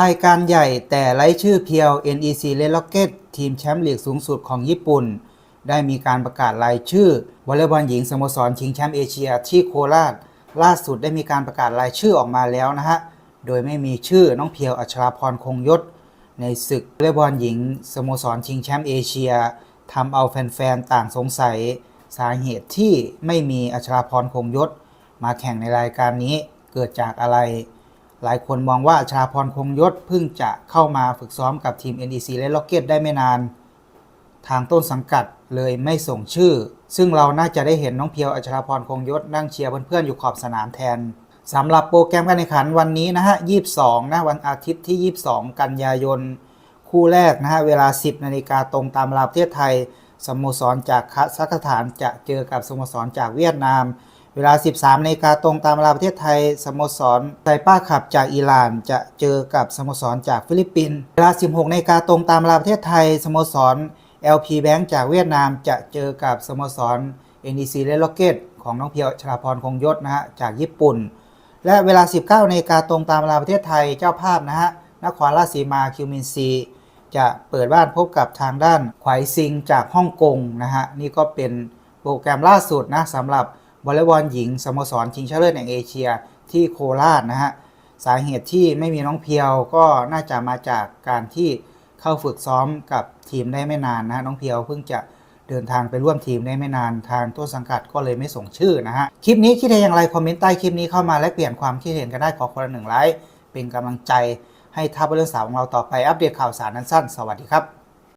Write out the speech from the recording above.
รายการใหญ่แต่ไร้ชื่อเพียว NEC Red Rocket ทีมแชมป์ลีกสูงสุดของญี่ปุ่น ได้มีการประกาศรายชื่อวอลเลย์บอลหญิงสโมสรชิงแชมป์เอเชียที่โคราช ล่าสุดได้มีการประกาศรายชื่อออกมาแล้วนะฮะ โดยไม่มีชื่อน้องเพียวอัชราพรคงยศ ในศึกวอลเลย์บอลหญิงสโมสรชิงแชมป์เอเชียทำเอาแฟนๆต่างสงสัย สาเหตุที่ไม่มีอัชราพรคงยศ มาแข่งในรายการนี้เกิดจากอะไร หลายคนมองว่าอัชราพรคงยศเพิ่งจะเข้ามาฝึกซ้อมกับทีม NEC และ Rocket ได้ไม่นาน ทางต้นสังกัดเลยไม่ส่งชื่อ ซึ่งเราน่าจะได้เห็นน้องเพียวอัชราพรคงยศนั่งเชียร์เพื่อนๆอยู่ขอบสนามแทนสำหรับโปรแกรมการแข่งขันวันนี้นะฮะ 22 นะวันอาทิตย์ที่ 22 กันยายน คู่แรกนะฮะ เวลา 10 นาฬิกาตรงตามเวลาประเทศไทย สโมสรจากคาซัคสถานจะเจอกับสโมสรจากเวียดนาม เวลา 13นาฬิกาตรงตามเวลาประเทศไทย สโมสรไทป้าขับจากอิหร่าน จะเจอกับสโมสรจากฟิลิปปินส์ เวลา 16นาฬิกาตรงตามเวลาประเทศไทย สโมสร LP Bank จากเวียดนาม จะเจอกับสโมสร NEC Red Rocket ของน้องเพียวชลาพรคงยศนะฮะ จากญี่ปุ่น และเวลา 19นาฬิกาตรงตามเวลาประเทศไทย เจ้าภาพนะฮะ นครราชสีมาคิวมินซี จะเปิดบ้านพบกับทางด้านไขวซิงจากฮ่องกงนะฮะ นี่ก็เป็นโปรแกรมล่าสุดนะสำหรับ วอลเลย์บอลหญิงสโมสรชิงชนะเลิศแห่งเอเชียที่โคราชนะฮะสาเหตุที่ไม่มีน้องเพียวก็น่าจะมาจากการที่เข้าฝึกซ้อมกับทีมได้ไม่นานนะฮะน้องเพียวเพิ่งจะเดินทางไปร่วมทีมได้ไม่นานทางต้นสังกัดก็เลยไม่ส่งชื่อนะฮะคลิปนี้คิดเห็นอย่างไรคอมเมนต์ใต้คลิปนี้เข้ามาและเปลี่ยนความคิดเห็นกันได้ขอคนละหนึ่งไลค์เป็นกำลังใจให้ทัพเรื่องสาวของเราต่อไปอัปเดตข่าวสารนั้นสั้นสวัสดีครับ